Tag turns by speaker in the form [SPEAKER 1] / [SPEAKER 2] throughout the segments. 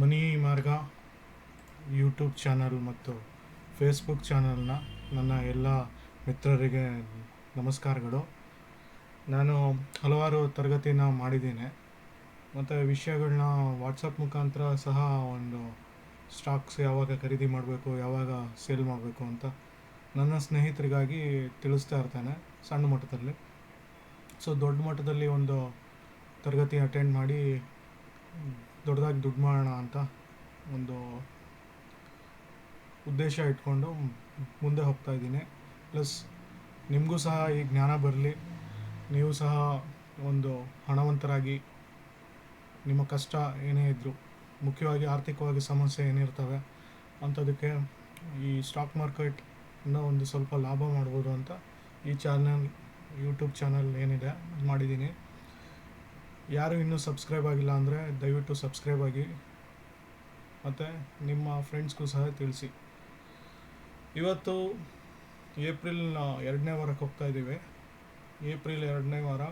[SPEAKER 1] ಮನಿ ಮಾರ್ಗ YouTube channel ಮತ್ತು Facebook ಚಾನಲ್ನ ನನ್ನ ಎಲ್ಲ ಮಿತ್ರರಿಗೆ ನಮಸ್ಕಾರಗಳು. ನಾನು ಹಲವಾರು ತರಗತಿನ ಮಾಡಿದ್ದೀನಿ. ಮತ್ತು ವಿಷಯಗಳನ್ನ ವಾಟ್ಸಪ್ ಮುಖಾಂತರ ಸಹ ಒಂದು ಸ್ಟಾಕ್ಸ್ ಯಾವಾಗ ಖರೀದಿ ಮಾಡಬೇಕು, ಯಾವಾಗ ಸೇಲ್ ಮಾಡಬೇಕು ಅಂತ ನನ್ನ ಸ್ನೇಹಿತರಿಗಾಗಿ ತಿಳಿಸ್ತಾ ಇರ್ತೇನೆ ಸಣ್ಣ ಮಟ್ಟದಲ್ಲಿ. ಸೊ ದೊಡ್ಡ ಮಟ್ಟದಲ್ಲಿ ಒಂದು ತರಗತಿ ಅಟೆಂಡ್ ಮಾಡಿ ದೊಡ್ಡದಾಗಿ ದುಡ್ಡು ಮಾಡೋಣ ಅಂತ ಒಂದು ಉದ್ದೇಶ ಇಟ್ಕೊಂಡು ಮುಂದೆ ಹೋಗ್ತಾ ಇದ್ದೀನಿ. ಪ್ಲಸ್ ನಿಮಗೂ ಸಹ ಈ ಜ್ಞಾನ ಬರಲಿ. ನೀವು ಸಹ ಒಂದು ಹಣವಂತರಾಗಿ ನಿಮ್ಮ ಕಷ್ಟ ಏನೇ ಇದ್ದರೂ ಮುಖ್ಯವಾಗಿ ಆರ್ಥಿಕವಾಗಿ ಸಮಸ್ಯೆ ಏನಿರ್ತವೆ ಅಂಥದಕ್ಕೆ ಈ ಸ್ಟಾಕ್ ಮಾರ್ಕೆಟ್ನ ಒಂದು ಸ್ವಲ್ಪ ಲಾಭ ಮಾಡ್ಬೋದು ಅಂತ ಈ ಚಾನಲ್ ಯೂಟ್ಯೂಬ್ ಚಾನಲ್ ಏನಿದೆ, ಮಾಡಿದ್ದೀನಿ. ಯಾರು ಇನ್ನೂ ಸಬ್ಸ್ಕ್ರೈಬ್ ಆಗಿಲ್ಲ ಅಂದರೆ ದಯವಿಟ್ಟು ಸಬ್ಸ್ಕ್ರೈಬ್ ಆಗಿ. ಮತ್ತು ನಿಮ್ಮ ಫ್ರೆಂಡ್ಸ್ಗೂ ಸಹ ತಿಳಿಸಿ. ಇವತ್ತು ಏಪ್ರಿಲ್ ಎರಡನೇ ವಾರಕ್ಕೆ ಹೋಗ್ತಾ ಇದ್ದೀವಿ. ಏಪ್ರಿಲ್ ಎರಡನೇ ವಾರ.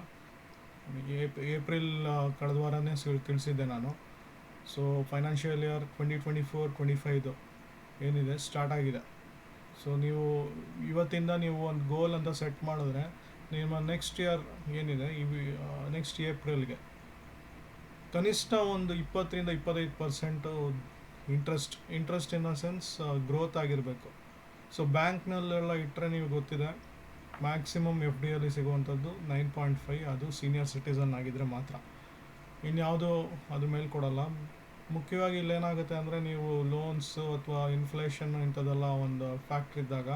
[SPEAKER 1] ಏಪ್, ಏಪ್ರಿಲ್ ಕಳೆದ ವಾರನೇ ತಿಳಿಸಿದ್ದೆ ನಾನು. So financial year twenty twenty four twenty five ಏನಿದೆ ಸ್ಟಾರ್ಟ್ ಆಗಿದೆ. ಸೊ ನೀವು ಇವತ್ತಿಂದ ನೀವು ಒಂದು ಗೋಲ್ ಅಂತ ಸೆಟ್ ಮಾಡಿದ್ರೆ ನಿಮ್ಮ ನೆಕ್ಸ್ಟ್ ಇಯರ್ ಏನಿದೆ? ಈ ನೆಕ್ಸ್ಟ್ ಏಪ್ರಿಲ್ಗೆ. ಕನಿಷ್ಠ ಒಂದು ಇಪ್ಪತ್ತರಿಂದ ಇಪ್ಪತ್ತೈದು percent interest interest in the sense growth ಆಗಿರಬೇಕು. ಸೊ ಬ್ಯಾಂಕ್ನಲ್ಲೆಲ್ಲ ಇಟ್ಟರೆ ನೀವು ಗೊತ್ತಿದೆ ಮ್ಯಾಕ್ಸಿಮಮ್ ಎಫ್ ಡಿಯಲ್ಲಿ ಸಿಗುವಂಥದ್ದು ನೈನ್ ಪಾಯಿಂಟ್ ಫೈವ್ ಅದು ಸೀನಿಯರ್ ಸಿಟಿಸನ್ ಆಗಿದ್ದರೆ ಮಾತ್ರ. ಇನ್ಯಾವುದೂ ಅದ್ರ ಮೇಲೆ ಕೊಡಲ್ಲ. ಮುಖ್ಯವಾಗಿ ಇಲ್ಲೇನಾಗುತ್ತೆ ಅಂದರೆ ನೀವು ಲೋನ್ಸ್ ಅಥವಾ ಇನ್ಫ್ಲೇಷನ್ ಇಂಥದ್ದೆಲ್ಲ ಒಂದು ಫ್ಯಾಕ್ಟ್ರಿ ಇದ್ದಾಗ,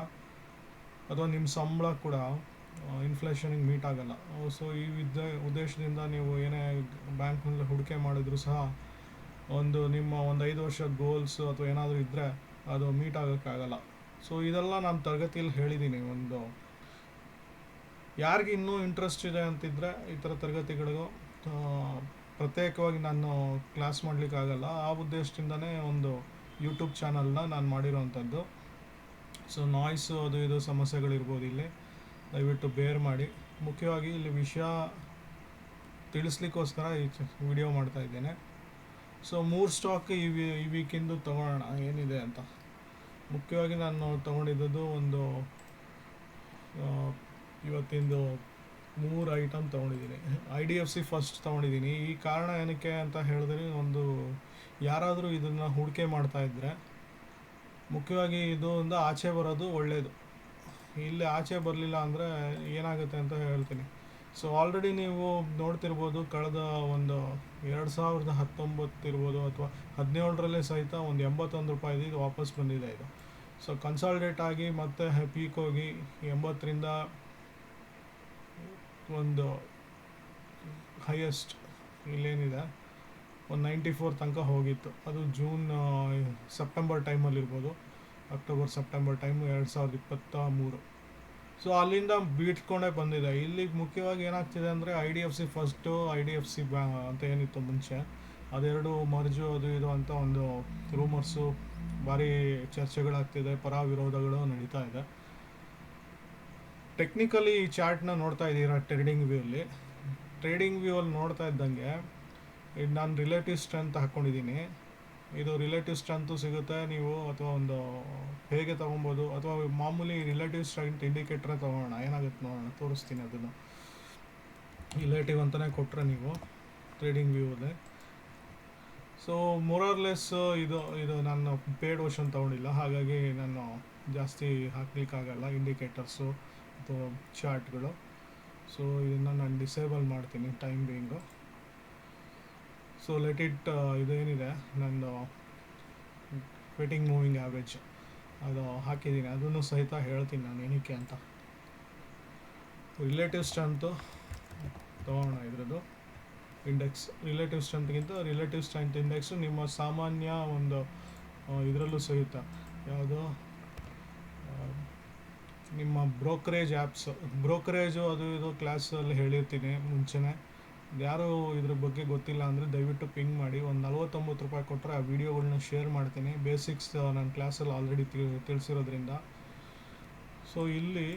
[SPEAKER 1] ಅಥವಾ ನಿಮ್ಮ ಸಂಬಳ ಕೂಡ ಇನ್ಫ್ಲೇಷನಿಗೆ ಮೀಟ್ ಆಗಲ್ಲ. ಸೊ ಈ ವಿದ್ಯ ಉದ್ದೇಶದಿಂದ ನೀವು ಏನೇ ಬ್ಯಾಂಕ್ನಲ್ಲಿ ಹೂಡಿಕೆ ಮಾಡಿದ್ರು ಸಹ ಒಂದು ನಿಮ್ಮ ಒಂದು ಐದು ವರ್ಷ ಗೋಲ್ಸ್ ಅಥವಾ ಏನಾದರೂ ಇದ್ದರೆ ಅದು ಮೀಟ್ ಆಗೋಕ್ಕಾಗಲ್ಲ ಸೊ ಇದೆಲ್ಲ ನಾನು ತರಗತಿಯಲ್ಲಿ ಹೇಳಿದ್ದೀನಿ ಒಂದು. ಯಾರಿಗೆ ಇನ್ನೂ ಇಂಟ್ರೆಸ್ಟ್ ಇದೆ ಅಂತಿದ್ರೆ ಈ ಥರ ತರಗತಿಗಳಿಗೂ ಪ್ರತ್ಯೇಕವಾಗಿ ನಾನು ಕ್ಲಾಸ್ ಮಾಡಲಿಕ್ಕಾಗಲ್ಲ ಆ ಉದ್ದೇಶದಿಂದನೇ ಒಂದು ಯೂಟ್ಯೂಬ್ ಚಾನಲ್ನ ನಾನು ಮಾಡಿರೋವಂಥದ್ದು. ಸೊ ನಾಯ್ಸು ಅದು ಇದು ಸಮಸ್ಯೆಗಳಿರ್ಬೋದು ಇಲ್ಲಿ. ದಯವಿಟ್ಟು ಬೇರ್ ಮಾಡಿ. ಮುಖ್ಯವಾಗಿ ಇಲ್ಲಿ ವಿಷಯ ತಿಳಿಸ್ಲಿಕ್ಕೋಸ್ಕರ ಈ ವಿಡಿಯೋ ಮಾಡ್ತಾ ಇದ್ದೇನೆ. ಸೊ ಮೂರು ಸ್ಟಾಕ್ ಈ ವಿ, ಈ ವೀಕಿಂದು ತೊಗೊಳ್ಳೋಣ ಏನಿದೆ ಅಂತ. ಮುಖ್ಯವಾಗಿ ನಾನು ತೊಗೊಂಡಿದ್ದು ಒಂದು ಇವತ್ತಿಂದು ಮೂರು ಐಟಮ್ ತೊಗೊಂಡಿದ್ದೀನಿ. I D F C first ತೊಗೊಂಡಿದ್ದೀನಿ. ಈ ಕಾರಣ ಏನಕ್ಕೆ ಅಂತ ಹೇಳಿದ್ರೆ, ಒಂದು ಯಾರಾದರೂ ಇದನ್ನು ಹೂಡಿಕೆ ಮಾಡ್ತಾ ಇದ್ದರೆ ಮುಖ್ಯವಾಗಿ ಇದು ಒಂದು ಆಚೆ ಬರೋದು ಒಳ್ಳೆಯದು ಇಲ್ಲಿ ಆಚೆ ಬರಲಿಲ್ಲ ಅಂದರೆ ಏನಾಗುತ್ತೆ ಅಂತ ಹೇಳ್ತೀನಿ. ಸೊ ಆಲ್ರೆಡಿ ನೀವು ನೋಡ್ತಿರ್ಬೋದು ಕಳೆದ ಒಂದು ಎರಡು ಸಾವಿರದ ಹತ್ತೊಂಬತ್ತು ಇರ್ಬೋದು ಅಥವಾ ಹದಿನೇಳರಲ್ಲೇ ಸಹಿತ ಒಂದು ಎಂಬತ್ತೊಂದು ರೂಪಾಯಿದು ಇದು ವಾಪಸ್ ಬಂದಿದೆ ಇದು. ಸೊ ಕನ್ಸಾಲ್ಡೇಟ್ ಆಗಿ ಮತ್ತೆ ಪೀಕ್ ಹೋಗಿ ಎಂಬತ್ತರಿಂದ ಒಂದು ಹೈಯೆಸ್ಟ್ ಇಲ್ಲೇನಿದೆ. ಒಂದು ನೈಂಟಿ ಫೋರ್ ತನಕ ಹೋಗಿತ್ತು. ಅದು ಜೂನ್ ಸೆಪ್ಟೆಂಬರ್ ಟೈಮಲ್ಲಿ ಇರ್ಬೋದು ಅಕ್ಟೋಬರ್ ಸೆಪ್ಟೆಂಬರ್ ಟೈಮು ಎರಡು ಸಾವಿರದ ಇಪ್ಪತ್ತ ಮೂರು. ಸೊ ಅಲ್ಲಿಂದ ಬೀಟ್ಕೊಂಡೇ ಬಂದಿದೆ. ಇಲ್ಲಿ ಮುಖ್ಯವಾಗಿ ಏನಾಗ್ತಿದೆ ಅಂದರೆ I D F C first I D F C ಬ್ಯಾ ಅಂತ ಏನಿತ್ತು ಮುಂಚೆ, ಅದೆರಡು ಮರ್ಜು ಅದು ಇದು ಅಂತ ಒಂದು ರೂಮರ್ಸು ಭಾರಿ ಚರ್ಚೆಗಳಾಗ್ತಿದೆ ಪರ ವಿರೋಧಗಳು ನಡೀತಾ ಇದೆ. ಟೆಕ್ನಿಕಲಿ ಈ ಚಾರ್ಟ್ನ ನೋಡ್ತಾ ಇದ್ದೀರಾ ಟ್ರೇಡಿಂಗ್ ವ್ಯೂಲ್ಲಿ ಟ್ರೇಡಿಂಗ್ ವ್ಯೂ ಅಲ್ಲಿ ನೋಡ್ತಾ ಇದ್ದಂಗೆ, ಇದು ನಾನು ರಿಲೇಟಿವ್ ಸ್ಟ್ರೆಂತ್ ಹಾಕ್ಕೊಂಡಿದ್ದೀನಿ ಇದು ರಿಲೇಟಿವ್ ಸ್ಟ್ರೆಂತು ಸಿಗುತ್ತೆ. ನೀವು ಅಥವಾ ಒಂದು ಹೇಗೆ ತೊಗೊಬೋದು? ಅಥವಾ ಮಾಮೂಲಿ ರಿಲೇಟಿವ್ ಸ್ಟ್ರೆಂತ್ ಇಂಡಿಕೇಟ್ರೇ ತೊಗೋಣ ಏನಾಗುತ್ತೆ ನೋಡೋಣ. ತೋರಿಸ್ತೀನಿ ಅದನ್ನು. ರಿಲೇಟಿವ್ ಅಂತಲೇ ಕೊಟ್ಟರೆ ನೀವು ಟ್ರೇಡಿಂಗ್ ವ್ಯೂವಲ್ಲಿ ಸೊ ಮೊರರ್ಲೆಸ್ ಇದು ಇದು ನಾನು ಪೇಡ್ ವರ್ಷನ್ ತೊಗೊಂಡಿಲ್ಲ. ಹಾಗಾಗಿ ನಾನು ಜಾಸ್ತಿ ಹಾಕ್ಲಿಕ್ಕಾಗಲ್ಲ ಇಂಡಿಕೇಟರ್ಸು ಅಥವಾ ಚಾರ್ಟ್ಗಳು ಸೊ ಇದನ್ನು ನಾನು ಡಿಸೇಬಲ್ ಮಾಡ್ತೀನಿ time being so let it ಇದೇನಿದೆ, ನಂದು ವೇಟಿಂಗ್ ಮೂವಿಂಗ್ ಆ್ಯಾವ್ರೇಜ್ ಅದು ಹಾಕಿದ್ದೀನಿ. ಅದನ್ನು ಸಹಿತ ಹೇಳ್ತೀನಿ ನಾನು ಏನಕ್ಕೆ ಅಂತ. ರಿಲೇಟಿವ್ ಸ್ಟ್ರೆಂತು ತೊಗೋಣ ಇದ್ರದ್ದು. ಇಂಡೆಕ್ಸ್ ರಿಲೇಟಿವ್ ಸ್ಟ್ರೆಂತ್ಗಿಂತ ರಿಲೇಟಿವ್ ಸ್ಟ್ರೆಂತ್ ಇಂಡೆಕ್ಸು ನಿಮ್ಮ ಸಾಮಾನ್ಯ ಒಂದು ಇದರಲ್ಲೂ ಸಹಿತ. ಯಾವುದು? ನಿಮ್ಮ ಬ್ರೋಕರೇಜ್ ಆ್ಯಪ್ಸ್ ಬ್ರೋಕರೇಜು ಅದು ಇದು ಕ್ಲಾಸಲ್ಲಿ ಹೇಳಿರ್ತೀನಿ ಮುಂಚೆನೇ. ಯಾರು ಇದ್ರ ಬಗ್ಗೆ ಗೊತ್ತಿಲ್ಲ ಅಂದರೆ ದಯವಿಟ್ಟು ಪಿಂಗ್ ಮಾಡಿ. ಒಂದು ನಲ್ವತ್ತೊಂಬತ್ತು ರೂಪಾಯಿ ಕೊಟ್ಟರೆ ಆ ವಿಡಿಯೋಗಳನ್ನ ಶೇರ್ ಮಾಡ್ತೀನಿ. ಬೇಸಿಕ್ಸ್ ನನ್ನ ಕ್ಲಾಸಲ್ಲಿ ಆಲ್ರೆಡಿ ತಿಳಿಸಿರೋದ್ರಿಂದ. ಸೊ ಇಲ್ಲಿ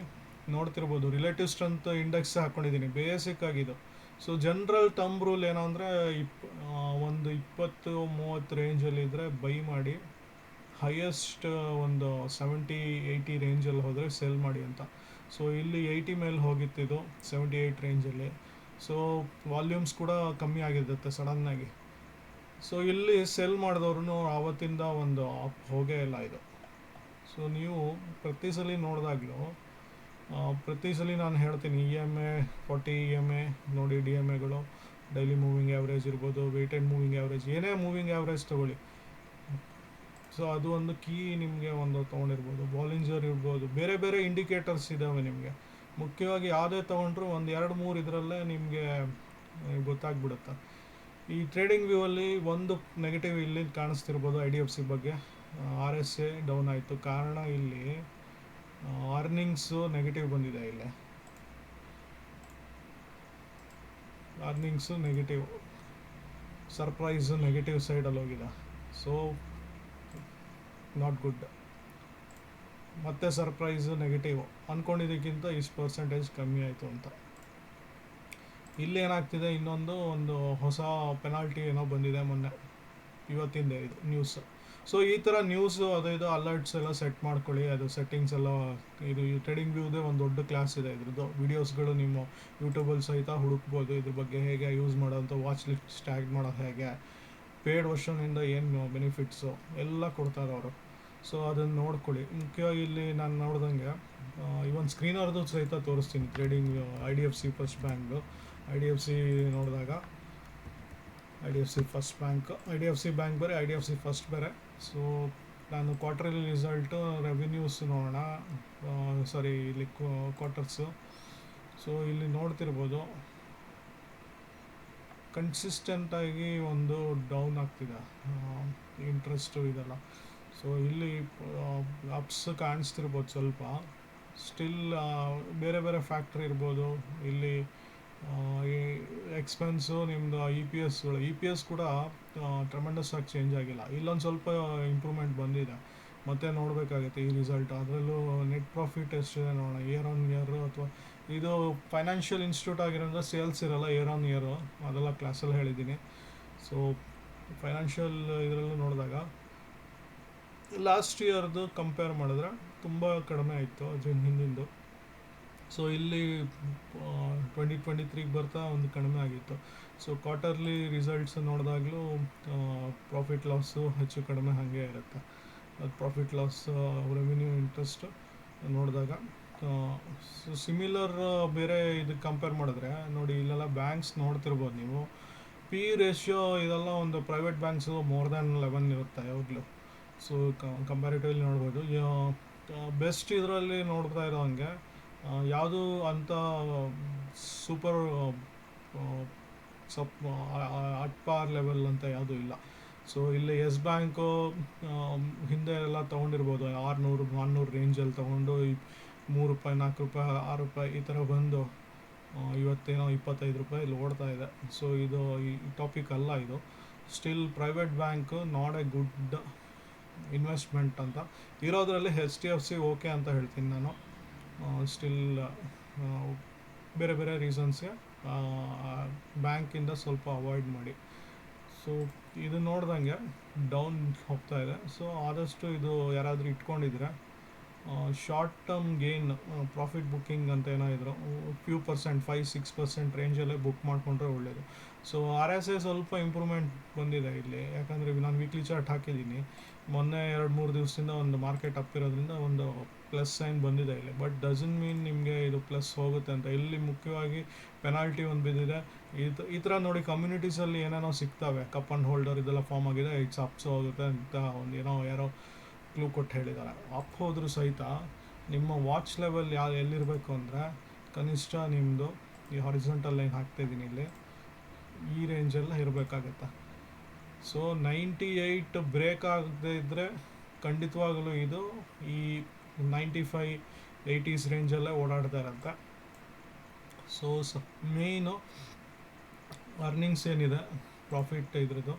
[SPEAKER 1] ನೋಡ್ತಿರ್ಬೋದು ರಿಲೇಟಿವ್ ಸ್ಟ್ರೆಂತ್ ಇಂಡೆಕ್ಸ್ ಹಾಕ್ಕೊಂಡಿದ್ದೀನಿ ಬೇಸಿಕ್ ಆಗಿದು ಸೊ ಜನರಲ್ ಟಮ್ ರೂಲ್ ಏನು ಅಂದರೆ ಇಪ್ ಒಂದು ಇಪ್ಪತ್ತು ಮೂವತ್ತು ರೇಂಜಲ್ಲಿ ಇದ್ದರೆ ಬೈ ಮಾಡಿ. ಹೈಯೆಸ್ಟ್ ಒಂದು ಸೆವೆಂಟಿ ಏಯ್ಟಿ ರೇಂಜಲ್ಲಿ ಹೋದರೆ ಸೆಲ್ ಮಾಡಿ ಅಂತ. ಸೊ ಇಲ್ಲಿ ಏಯ್ಟಿ ಮೇಲೆ ಹೋಗಿತ್ತಿದು ಸೆವೆಂಟಿ ಏಯ್ಟ್ ರೇಂಜಲ್ಲಿ ಸೊ ವಾಲ್ಯೂಮ್ಸ್ ಕೂಡ ಕಮ್ಮಿ ಆಗಿರುತ್ತೆ ಸಡನ್ನಾಗಿ ಸೊ ಇಲ್ಲಿ ಸೆಲ್ ಮಾಡಿದವ್ರು ಆವತ್ತಿಂದ ಒಂದು ಹೋಗೇ ಇಲ್ಲ ಇದು. ಸೊ ನೀವು ಪ್ರತಿ ಸಲ ನೋಡಿದಾಗಲೂ ಪ್ರತಿ ಸಲ ನಾನು ಹೇಳ್ತೀನಿ E M A forty E M A ನೋಡಿ ಡಿ ಎಂ ಎಗಳು ಡೈಲಿ ಮೂವಿಂಗ್ ಆ್ಯಾವ್ರೇಜ್ ಇರ್ಬೋದು ವೇಟೆಡ್ ಮೂವಿಂಗ್ ಆ್ಯಾವ್ರೇಜ್ ಏನೇ ಮೂವಿಂಗ್ ಆ್ಯಾವ್ರೇಜ್ ತೊಗೊಳ್ಳಿ. ಸೊ ಅದು ಒಂದು ಕೀ ನಿಮಗೆ ಒಂದು ತೊಗೊಂಡಿರ್ಬೋದು ಬಾಲಿಂಜರ್ ಇರ್ಬೋದು, ಬೇರೆ ಬೇರೆ ಇಂಡಿಕೇಟರ್ಸ್ ಇದ್ದಾವೆ ನಿಮಗೆ. ಮುಖ್ಯವಾಗಿ ಯಾವುದೇ ತೊಗೊಂಡ್ರು ಒಂದು ಎರಡು ಮೂರು ಇದರಲ್ಲೇ ನಿಮಗೆ ಗೊತ್ತಾಗ್ಬಿಡುತ್ತೆ. ಈ ಟ್ರೇಡಿಂಗ್ ವ್ಯೂ ಅಲ್ಲಿ ಒಂದು ನೆಗೆಟಿವ್ ಇಲ್ಲಿ ಕಾಣಿಸ್ತಿರ್ಬೋದು ಐ ಡಿ ಎಫ್ ಸಿ ಬಗ್ಗೆ. ಆರ್ ಎಸ್ ಎ ಡೌನ್ ಆಯಿತು. ಕಾರಣ ಇಲ್ಲಿ ಅರ್ನಿಂಗ್ಸು ನೆಗೆಟಿವ್ ಬಂದಿದೆ ಇಲ್ಲಿ. ಅರ್ನಿಂಗ್ಸು ನೆಗೆಟಿವ್ ಸರ್ಪ್ರೈಸು ನೆಗೆಟಿವ್ ಸೈಡಲ್ಲಿ ಹೋಗಿದೆ. ಸೊ ನಾಟ್ ಗುಡ್ ಮತ್ತೆ ಸರ್ಪ್ರೈಸ್ ನೆಗೆಟಿವ್ ಅಂದ್ಕೊಂಡಿದ್ದಕ್ಕಿಂತ ಇಷ್ಟು ಪರ್ಸೆಂಟೇಜ್ ಕಮ್ಮಿ ಆಯಿತು ಅಂತ. ಇಲ್ಲಿ ಏನಾಗ್ತಿದೆ, ಇನ್ನೊಂದು ಒಂದು ಹೊಸ ಪೆನಾಲ್ಟಿ ಏನೋ ಬಂದಿದೆ ಮೊನ್ನೆ, ಇವತ್ತಿಂದ ಇದು ನ್ಯೂಸ್ ಸೊ ಈ ಥರ ನ್ಯೂಸ್ ಅದು ಇದು ಅಲರ್ಟ್ಸ್ ಎಲ್ಲ ಸೆಟ್ ಮಾಡ್ಕೊಳ್ಳಿ, ಅದು ಸೆಟ್ಟಿಂಗ್ಸ್ ಎಲ್ಲ, ಇದು ಟ್ರೇಡಿಂಗ್ ವ್ಯೂದೇ ಒಂದು ದೊಡ್ಡ ಕ್ಲಾಸ್ ಇದೆ ಇದ್ರದ್ದು. ವೀಡಿಯೋಸ್ಗಳು ನಿಮ್ಮ ಯೂಟ್ಯೂಬಲ್ಲಿ ಸಹಿತ ಹುಡುಕ್ಬೋದು, ಇದ್ರ ಬಗ್ಗೆ ಹೇಗೆ ಯೂಸ್ ಮಾಡೋಂಥ ವಾಚ್ ಲಿಸ್ಟ್ ಸ್ಟ್ಯಾಗ್ ಮಾಡೋದು ಹೇಗೆ ಪೇಡ್ ವರ್ಷನಿಂದ ಏನು ಬೆನಿಫಿಟ್ಸು ಎಲ್ಲ ಕೊಡ್ತಾರೆ ಅವರು. ಸೊ ಅದನ್ನು ನೋಡ್ಕೊಳ್ಳಿ. ಮುಖ್ಯವಾಗಿ ಇಲ್ಲಿ ನಾನು ನೋಡ್ದಂಗೆ ಇವನ್ ಸ್ಕ್ರೀನರ್ದು ಸಹಿತ ತೋರಿಸ್ತೀನಿ. Trading I D F C first ಬ್ಯಾಂಕ್ದು ಐ ಡಿ ಎಫ್ ಸಿ ನೋಡಿದಾಗ I D F C first bank I D F C bank ಬೇರೆ I D F C first ಬೇರೆ. ಸೊ ನಾನು ಕ್ವಾರ್ಟರ್ಲಿ ರಿಸಲ್ಟು ರೆವಿನ್ಯೂಸ್ ನೋಡೋಣ. ಸಾರಿ ಇಲ್ಲಿ quarters so ಇಲ್ಲಿ ನೋಡ್ತಿರ್ಬೋದು ಕನ್ಸಿಸ್ಟೆಂಟಾಗಿ ಒಂದು ಡೌನ್ ಆಗ್ತಿದೆ. ಇಂಟ್ರೆಸ್ಟು ಇದೆಲ್ಲ. ಸೊ ಇಲ್ಲಿ ಅಪ್ಸ್ ಕಾಣಿಸ್ತಿರ್ಬೋದು ಸ್ವಲ್ಪ. ಸ್ಟಿಲ್ ಬೇರೆ ಬೇರೆ ಫ್ಯಾಕ್ಟ್ರಿ ಇರ್ಬೋದು. ಇಲ್ಲಿ ಎಕ್ಸ್ಪೆನ್ಸು ನಿಮ್ಮದು ಇ ಪಿ ಎಸ್ಗಳು ಇ ಪಿ ಎಸ್ ಕೂಡ ಟ್ರಮೆಂಡಸ್ ಆಗಿ ಚೇಂಜ್ ಆಗಿಲ್ಲ. ಇಲ್ಲೊಂದು ಸ್ವಲ್ಪ ಇಂಪ್ರೂವ್ಮೆಂಟ್ ಬಂದಿದೆ. ಮತ್ತೆ ನೋಡಬೇಕಾಗುತ್ತೆ ಈ ರಿಸಲ್ಟ್ ಅದರಲ್ಲೂ ನೆಟ್ ಪ್ರಾಫಿಟ್ ಎಷ್ಟಿದೆ ನೋಡೋಣ. ಇಯರ್ ಆನ್ ಇಯರ್ ಅಥವಾ ಇದು ಫೈನಾನ್ಷಿಯಲ್ ಇನ್ಸ್ಟಿಟ್ಯೂಟ್ ಆಗಿರೋದ್ರಿಂದ ಸೇಲ್ಸ್ ಇರೋಲ್ಲ ಇಯರ್ ಆನ್ ಇಯರು ಅದೆಲ್ಲ ಕ್ಲಾಸಲ್ಲಿ ಹೇಳಿದ್ದೀನಿ. ಸೊ ಫೈನಾನ್ಷಿಯಲ್ ಇದರಲ್ಲೂ ನೋಡಿದಾಗ ಲಾಸ್ಟ್ ಇಯರ್ದು ಕಂಪೇರ್ ಮಾಡಿದ್ರೆ ತುಂಬ ಕಡಿಮೆ ಆಯಿತು, ಅದು ಹಿಂದಿಂದು. ಸೊ ಇಲ್ಲಿ ಟ್ವೆಂಟಿ ಟ್ವೆಂಟಿ ತ್ರೀಗೆ ಬರ್ತಾ ಒಂದು ಕಡಿಮೆ ಆಗಿತ್ತು. ಸೊ ಕ್ವಾರ್ಟರ್ಲಿ ರಿಸಲ್ಟ್ಸ್ ನೋಡಿದಾಗಲೂ ಪ್ರಾಫಿಟ್ ಲಾಸು ಹೆಚ್ಚು ಕಡಿಮೆ ಹಾಗೆ ಇರುತ್ತೆ. ಅದು ಪ್ರಾಫಿಟ್ ಲಾಸ್ ರೆವಿನ್ಯೂ ಇಂಟ್ರೆಸ್ಟ್ ನೋಡಿದಾಗ ಸೊ ಸಿಮಿಲರ್ ಬೇರೆ ಇದಕ್ಕೆ ಕಂಪೇರ್ ಮಾಡಿದ್ರೆ, ನೋಡಿ, ಇಲ್ಲೆಲ್ಲ ಬ್ಯಾಂಕ್ಸ್ ನೋಡ್ತಿರ್ಬೋದು ನೀವು. ಪಿ ರೇಷಿಯೋ ಇದೆಲ್ಲ ಒಂದು private banks more than eleven ಇರುತ್ತೆ ಯಾವಾಗಲೂ. ಸೊ ಕಂಪ್ಯಾರಿಟಿವ್ಲಿ ನೋಡ್ಬೋದು. ಬೆಸ್ಟ್ ಇದರಲ್ಲಿ ನೋಡ್ತಾ ಇರೋ ಹಂಗೆ ಯಾವುದು ಅಂಥ ಸೂಪರ್ ಸಪ್ ಅಟ್ ಪಾರ್ ಲೆವೆಲ್ ಅಂತ ಯಾವುದೂ ಇಲ್ಲ. ಸೊ ಇಲ್ಲಿ ಎಸ್ ಬ್ಯಾಂಕು ಹಿಂದೆ ಎಲ್ಲ ತೊಗೊಂಡಿರ್ಬೋದು. ಆರುನೂರು, ನಾನ್ನೂರು ರೇಂಜಲ್ಲಿ ತೊಗೊಂಡು ಮೂರು ರೂಪಾಯಿ, ನಾಲ್ಕು ರೂಪಾಯಿ, ಆರು ರೂಪಾಯಿ ಈ ಥರ ಬಂದು ಇವತ್ತೇನೋ ಇಪ್ಪತ್ತೈದು ರೂಪಾಯಿ ಇಲ್ಲಿ ಓಡ್ತಾ ಇದೆ. ಸೊ ಇದು ಈ ಟಾಪಿಕ್ ಅಲ್ಲ ಇದು. Still private bank not a good investment ಅಂತ. ಇರೋದರಲ್ಲಿ H D F C okay ಅಂತ ಹೇಳ್ತೀನಿ ನಾನು. ಸ್ಟಿಲ್ ಬೇರೆ ಬೇರೆ ರೀಸನ್ಸ್ಗೆ ಬ್ಯಾಂಕಿಂದ ಸ್ವಲ್ಪ ಅವಾಯ್ಡ್ ಮಾಡಿ. ಸೊ ಇದು ನೋಡ್ದಂಗೆ ಡೌನ್ ಹೋಗ್ತಾ ಇದೆ. ಸೊ ಆದಷ್ಟು ಇದು ಯಾರಾದರೂ ಇಟ್ಕೊಂಡಿದ್ರೆ short term gain profit booking ಅಂತ ಏನಾದರೂ few percent five six percent ರೇಂಜಲ್ಲೇ book ಮಾಡಿಕೊಂಡ್ರೆ ಒಳ್ಳೆಯದು ಸೊ ಆರ್ ಎಸ್ ಎ ಸ್ವಲ್ಪ ಇಂಪ್ರೂವ್ಮೆಂಟ್ ಬಂದಿದೆ ಇಲ್ಲಿ. ಯಾಕಂದರೆ ನಾನು ವೀಕ್ಲಿ ಚಾರ್ಟ್ ಹಾಕಿದ್ದೀನಿ. ಮೊನ್ನೆ ಎರಡು ಮೂರು ದಿವಸದಿಂದ ಒಂದು ಮಾರ್ಕೆಟ್ ಅಪ್ ಇರೋದ್ರಿಂದ ಒಂದು ಪ್ಲಸ್ ಸೈನ್ ಬಂದಿದೆ ಇಲ್ಲಿ. ಬಟ್ ಡಸನ್ ಮೀನ್ ನಿಮಗೆ ಇದು ಪ್ಲಸ್ ಹೋಗುತ್ತೆ ಅಂತ. ಇಲ್ಲಿ ಮುಖ್ಯವಾಗಿ ಪೆನಾಲ್ಟಿ ಒಂದು ಬಿದ್ದಿದೆ. ಈ ಥರ ನೋಡಿ ಕಮ್ಯುನಿಟೀಸಲ್ಲಿ ಏನೇನೋ ಸಿಗ್ತವೆ. ಕಪ್ ಆ್ಯಂಡ್ ಹೋಲ್ಡರ್ ಇದೆಲ್ಲ ಫಾರ್ಮ್ ಆಗಿದೆ. ಇಟ್ಸ್ ಅಪ್ಸ್ ಹೋಗುತ್ತೆ ಅಂತ ಒಂದು ಏನೋ ಯಾರೋ ಕ್ಲೂ ಕೊಟ್ಟು ಹೇಳಿದ್ದಾರೆ. ಅಪ್ ಹೋದರೂ ಸಹಿತ ನಿಮ್ಮ ವಾಚ್ ಲೆವೆಲ್ ಯಾ, ಎಲ್ಲಿರಬೇಕು ಅಂದರೆ ಕನಿಷ್ಠ ನಿಮ್ಮದು ಈ ಹಾರಿಸಂಟಲ್ ಲೈನ್ ಹಾಕ್ತಾಯಿದ್ದೀನಿ ಇಲ್ಲಿ. ಈ ರೇಂಜೆಲ್ಲ ಇರಬೇಕಾಗತ್ತೆ? ಸೊ ನೈಂಟಿ ಏಯ್ಟ್ ಬ್ರೇಕ್ ಆಗದೇ ಇದ್ದರೆ ಖಂಡಿತವಾಗಲೂ ಇದು ಈ ನೈಂಟಿ ಫೈವ್ ಏಯ್ಟೀಸ್ ರೇಂಜಲ್ಲೇ ಓಡಾಡ್ತಾ ಇರುತ್ತೆ ಸೊ ಸ ಮೇಯ್ನು ಅರ್ನಿಂಗ್ಸ್ ಏನಿದೆ? ಪ್ರಾಫಿಟ್ ಇದ್ರದ್ದು.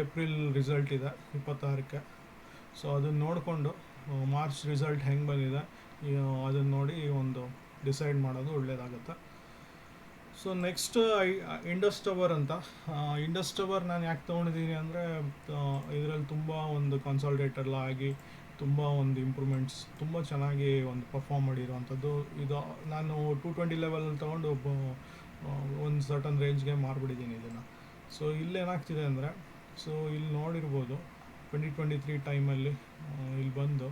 [SPEAKER 1] ಏಪ್ರಿಲ್ ರಿಸಲ್ಟ್ ಇದೆ, ಇಪ್ಪತ್ತಾರಕ್ಕೆ. ಸೊ ಅದನ್ನು ನೋಡಿಕೊಂಡು ಮಾರ್ಚ್ ರಿಸಲ್ಟ್ ಹೆಂಗೆ ಬಂದಿದೆ ಅದನ್ನು ನೋಡಿ ಒಂದು ಡಿಸೈಡ್ ಮಾಡೋದು ಒಳ್ಳೆಯದಾಗುತ್ತೆ ಸೊ ನೆಕ್ಸ್ಟ್ ಇಂಡಸ್ ಟವರ್ ಅಂತ. ಇಂಡಸ್ ಟವರ್ ನಾನು ಯಾಕೆ ತೊಗೊಂಡಿದ್ದೀನಿ ಅಂದರೆ ಇದರಲ್ಲಿ ತುಂಬ ಒಂದು ಕನ್ಸಾಲ್ಟೇಟರ್ ಆಗಿ ತುಂಬ ಒಂದು ಇಂಪ್ರೂವ್ಮೆಂಟ್ಸ್ ತುಂಬ ಚೆನ್ನಾಗಿ ಒಂದು ಪರ್ಫಾರ್ಮ್ ಮಾಡಿರುವಂಥದ್ದು. ಇದು, ನಾನು ಟೂ ಟ್ವೆಂಟಿ ಲೆವೆಲಲ್ಲಿ ತೊಗೊಂಡು ಒಂದು ಸರ್ಟನ್ ರೇಂಜ್ಗೆ ಮಾರ್ಬಿಟ್ಟಿದ್ದೀನಿ ಇದನ್ನು. ಸೊ ಇಲ್ಲೇನಾಗ್ತಿದೆ ಅಂದರೆ ಸೊ ಇಲ್ಲಿ ನೋಡಿರ್ಬೋದು ಟ್ವೆಂಟಿ ಟ್ವೆಂಟಿ ತ್ರೀ ಟೈಮಲ್ಲಿ ಇಲ್ಲಿ ಬಂದು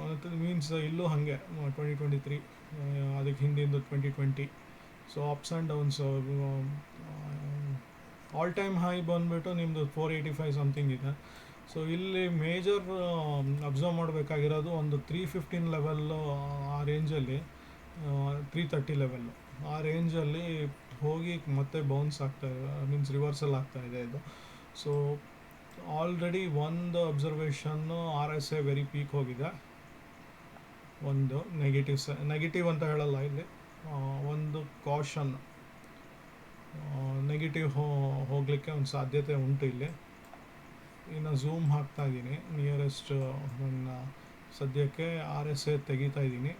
[SPEAKER 1] ಮತ್ತು ಮೀನ್ಸ್ ಇಲ್ಲೂ ಹಾಗೆ ಟ್ವೆಂಟಿ ಟ್ವೆಂಟಿ ತ್ರೀ ಅದಕ್ಕೆ ಹಿಂದಿಂದು twenty twenty so ups and downs all time high ಬಂದುಬಿಟ್ಟು ನಿಮ್ಮದು ಫೋರ್ ಏಯ್ಟಿ ಫೈವ್ ಸಮಥಿಂಗ್ ಇದೆ. ಸೊ ಇಲ್ಲಿ ಮೇಜರ್ ಅಬ್ಸರ್ವ್ ಮಾಡಬೇಕಾಗಿರೋದು ಒಂದು ತ್ರೀ ಫಿಫ್ಟೀನ್ ಲೆವೆಲ್ಲು ಆ ರೇಂಜಲ್ಲಿ ತ್ರೀ ತರ್ಟಿ ಲೆವೆಲ್ಲು ಆ ರೇಂಜಲ್ಲಿ ಹೋಗಿ ಮತ್ತೆ ಬೌನ್ಸ್ ಆಗ್ತಾ ಇದೆ ಮೀನ್ಸ್ ರಿವರ್ಸಲ್ ಆಗ್ತಾ ಇದೆ ಇದು. ಸೊ ಆಲ್ರೆಡಿ ಒಂದು ಅಬ್ಸರ್ವೇಷನ್ನು R S A very peak ಹೋಗಿದೆ. ಒಂದು ನೆಗೆಟಿವ್ ಸ ನೆಗೆಟಿವ್ ಅಂತ ಹೇಳಲ್ಲ ಇಲ್ಲಿ. ಒಂದು ಕಾಷನ್ ನೆಗೆಟಿವ್ ಹೋಗಲಿಕ್ಕೆ ಒಂದು ಸಾಧ್ಯತೆ ಉಂಟು ಇಲ್ಲಿ. ಇನ್ನು ಝೂಮ್ ಹಾಕ್ತಾ ಇದ್ದೀನಿ. ನಿಯರೆಸ್ಟ್ ನನ್ನ ಸದ್ಯಕ್ಕೆ ಆರ್ ಎಸ್ ಎ ತೆಗಿತಾ ಇದ್ದೀನಿ.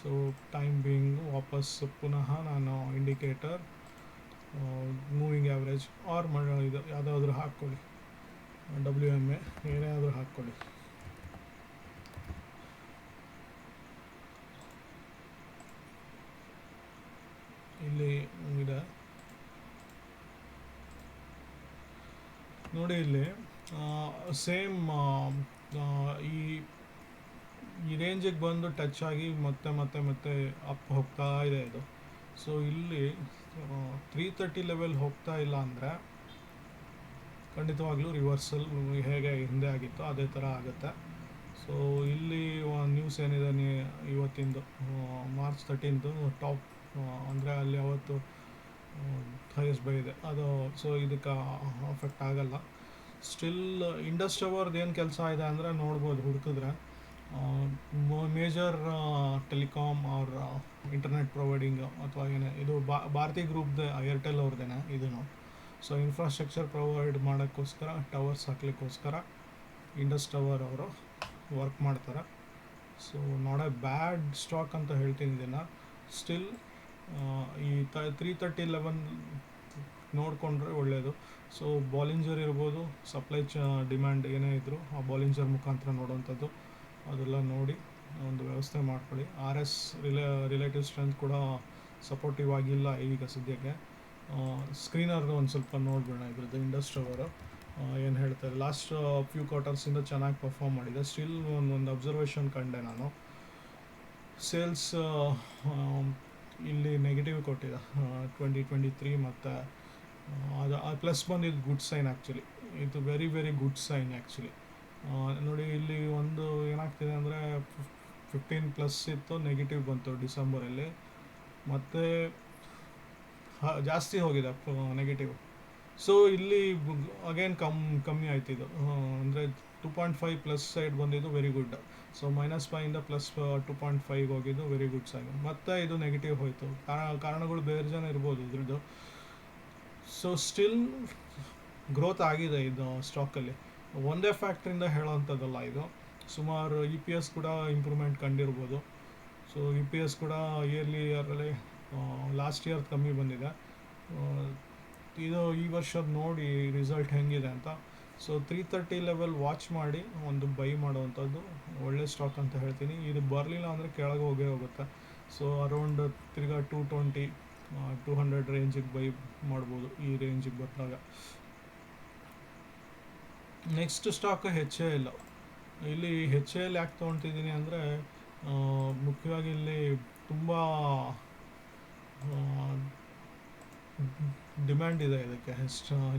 [SPEAKER 1] ಸೊ ಟೈಮ್ ಬೀಯಿಂಗ್ ವಾಪಸ್ ಪುನಃ ನಾನು ಇಂಡಿಕೇಟರ್ ಮೂವಿಂಗ್ ಆ್ಯಾವ್ರೇಜ್ ಆರ್ ಮ ಇದು ಯಾವುದಾದ್ರೂ ಹಾಕ್ಕೊಳ್ಳಿ. ಡಬ್ಲ್ಯೂ ಎಂ ಎ ಏನೇ ಆದರೂ ಹಾಕ್ಕೊಳ್ಳಿ. ಇಲ್ಲಿ ಇದೆ ನೋಡಿ ಇಲ್ಲಿ ಸೇಮ್ ಈ ಈ ರೇಂಜಿಗೆ ಬಂದು ಟಚ್ ಆಗಿ ಮತ್ತೆ ಮತ್ತೆ ಮತ್ತೆ ಅಪ್ ಹೋಗ್ತಾ ಇದೆ ಇದು. ಸೊ ಇಲ್ಲಿ ತ್ರೀ ತರ್ಟಿ ಲೆವೆಲ್ ಹೋಗ್ತಾ ಇಲ್ಲ ಅಂದರೆ ಖಂಡಿತವಾಗ್ಲೂ ರಿವರ್ಸಲ್ ಹೇಗೆ ಹಿಂದೆ ಆಗಿತ್ತು ಅದೇ ಥರ ಆಗುತ್ತೆ. ಸೊ ಇಲ್ಲಿ ನ್ಯೂಸ್ ಏನಿದೆ ನೀ ಇವತ್ತಿಂದು ಮಾರ್ಚ್ ತರ್ಟೀನ್ದು ಟಾಪ್ ಅಂದರೆ ಅಲ್ಲಿ ಅವತ್ತು ಹೈಯೆಸ್ಟ್ ಬೈ ಇದೆ. ಅದು ಸೊ ಇದಕ್ಕೆ ಅಫೆಕ್ಟ್ ಆಗಲ್ಲ. ಸ್ಟಿಲ್ ಇಂಡಸ್ ಅವರ್ದು ಏನು ಕೆಲಸ ಇದೆ ಅಂದರೆ ನೋಡ್ಬೋದು ಹುಡುಕಿದ್ರೆ major telecom or internet providing ಅಥವಾ ಏನೇ, ಇದು ಬಾ, ಭಾರತಿ ಗ್ರೂಪ್ದು ಏರ್ಟೆಲ್ ಅವ್ರದ್ದೇನೆ ಇದನ್ನು. ಸೊ ಇನ್ಫ್ರಾಸ್ಟ್ರಕ್ಚರ್ ಪ್ರೊವೈಡ್ ಮಾಡೋಕ್ಕೋಸ್ಕರ ಟವರ್ಸ್ ಹಾಕ್ಲಿಕ್ಕೋಸ್ಕರ ಇಂಡಸ್ ಟವರ್ ಅವರು ವರ್ಕ್ ಮಾಡ್ತಾರೆ. ಸೊ ನಾಟ್ ಬ್ಯಾಡ್ ಸ್ಟಾಕ್ ಅಂತ ಹೇಳ್ತೀನಿ ಇದನ್ನು. ಸ್ಟಿಲ್ ಈ ತ ತ್ರೀ ತರ್ಟಿ ಲೆವೆನ್ ನೋಡಿಕೊಂಡ್ರೆ ಒಳ್ಳೆಯದು ಸೊ ಬಾಲಿಂಜರ್ ಇರ್ಬೋದು ಸಪ್ಲೈ ಚ ಡಿಮ್ಯಾಂಡ್ ಏನೇ ಇದ್ದರೂ ಆ ಬಾಲಿಂಜರ್ ಮುಖಾಂತರ ನೋಡೋವಂಥದ್ದು ಅದೆಲ್ಲ ನೋಡಿ, ಒಂದು ವ್ಯವಸ್ಥೆ ಮಾಡ್ಕೊಳ್ಳಿ. R S relay relative strength ಕೂಡ ಸಪೋರ್ಟಿವ್ ಆಗಿಲ್ಲ ಈಗ ಸದ್ಯಕ್ಕೆ. ಸ್ಕ್ರೀನರ್ದು ಒಂದು ಸ್ವಲ್ಪ ನೋಡ್ಬಿಡೋಣ ಇದ್ರದ್ದು ಇಂಡಸ್ಟ್ರವರು ಏನು ಹೇಳ್ತಾರೆ ಲಾಸ್ಟ್ ಫ್ಯೂ ಕ್ವಾರ್ಟರ್ಸಿಂದ ಚೆನ್ನಾಗಿ ಪರ್ಫಾರ್ಮ್ ಮಾಡಿದೆ. ಸ್ಟಿಲ್ ಒಂದು ಒಂದು ಅಬ್ಸರ್ವೇಷನ್ ಕಂಡೆ ನಾನು. ಸೇಲ್ಸ್ ಇಲ್ಲಿ ನೆಗೆಟಿವ್ ಕೊಟ್ಟಿದ್ದ ಟ್ವೆಂಟಿ ಟ್ವೆಂಟಿ ತ್ರೀ ಮತ್ತು ಅದು ಪ್ಲಸ್ ಬಂದಿದ್ದು ಗುಡ್ ಸೈನ್ ಆ್ಯಕ್ಚುಲಿ ಇದು very very good sign actually ನೋಡಿ ಇಲ್ಲಿ ಒಂದು ಏನಾಗ್ತಿದೆ ಅಂದರೆ ಫಿಫ್ಟೀನ್ ಪ್ಲಸ್ ಇತ್ತು ನೆಗೆಟಿವ್ ಬಂತು ಡಿಸೆಂಬರಲ್ಲಿ ಮತ್ತು ಜಾಸ್ತಿ ಹೋಗಿದೆ ನೆಗೆಟಿವ್ ಸೊ ಇಲ್ಲಿ ಅಗೇನ್ ಕಮ್, ಕಮ್ಮಿ ಆಯ್ತಿದ್ದು ಇದು. ಅಂದರೆ two point five plus side ಬಂದಿದ್ದು ವೆರಿ ಗುಡ್ ಸೊ ಮೈನಸ್ ಫೈಯಿಂದ ಪ್ಲಸ್ ಟು ಪಾಯಿಂಟ್ ಫೈವ್ ಹೋಗಿದ್ದು ವೆರಿ ಗುಡ್ ಸೈನ್ ಮತ್ತೆ ಇದು ನೆಗೆಟಿವ್ ಹೋಯಿತು. ಕಾರಣ, ಕಾರಣಗಳು ಬೇರೆ ಜನ ಇರ್ಬೋದು ಇದ್ರದ್ದು. ಸೊ ಸ್ಟಿಲ್ ಗ್ರೋತ್ ಆಗಿದೆ ಇದು ಸ್ಟಾಕಲ್ಲಿ ಒಂದೇ ಫ್ಯಾಕ್ಟ್ರಿಂದ ಹೇಳೋವಂಥದ್ದಲ್ಲ ಇದು. ಸುಮಾರು ಇ ಪಿ ಎಸ್ ಕೂಡ ಇಂಪ್ರೂವ್ಮೆಂಟ್ ಕಂಡಿರ್ಬೋದು. ಸೊ ಇ ಪಿ ಎಸ್ ಕೂಡ ಇಯರ್ಲಿ ಇಯರಲ್ಲಿ ಲಾಸ್ಟ್ ಇಯರ್ ಕಮ್ಮಿ ಬಂದಿದೆ. ಇದು ಈ ವರ್ಷದ ನೋಡಿ ರಿಸಲ್ಟ್ ಹೆಂಗಿದೆ ಅಂತ. So three thirty level watch ಮಾಡಿ ಒಂದು ಬೈ ಮಾಡುವಂಥದ್ದು, ಒಳ್ಳೆ ಸ್ಟಾಕ್ ಅಂತ ಹೇಳ್ತೀನಿ. ಇದು ಬರಲಿಲ್ಲ ಅಂದರೆ ಕೆಳಗೆ ಹೋಗೇ ಹೋಗುತ್ತೆ. ಸೊ ಅರೌಂಡ್ ತಿರ್ಗಾ ಟೂ ಟ್ವೆಂಟಿ ಟೂ ಹಂಡ್ರೆಡ್ ರೇಂಜಿಗೆ ಬೈ ಮಾಡ್ಬೋದು ಈ ರೇಂಜಿಗೆ ಬಂದಾಗ. ನೆಕ್ಸ್ಟ್ ಸ್ಟಾಕ್ ಹೆಚ್ ಇಲ್ಲ ಇಲ್ಲಿ ಹೆಚ್ ಎ ಯಾಕೆ ತೊಗೊಳ್ತಿದ್ದೀನಿ ಅಂದರೆ ಮುಖ್ಯವಾಗಿ ಇಲ್ಲಿ ತುಂಬ ಡಿಮ್ಯಾಂಡ್ ಇದೆ ಇದಕ್ಕೆ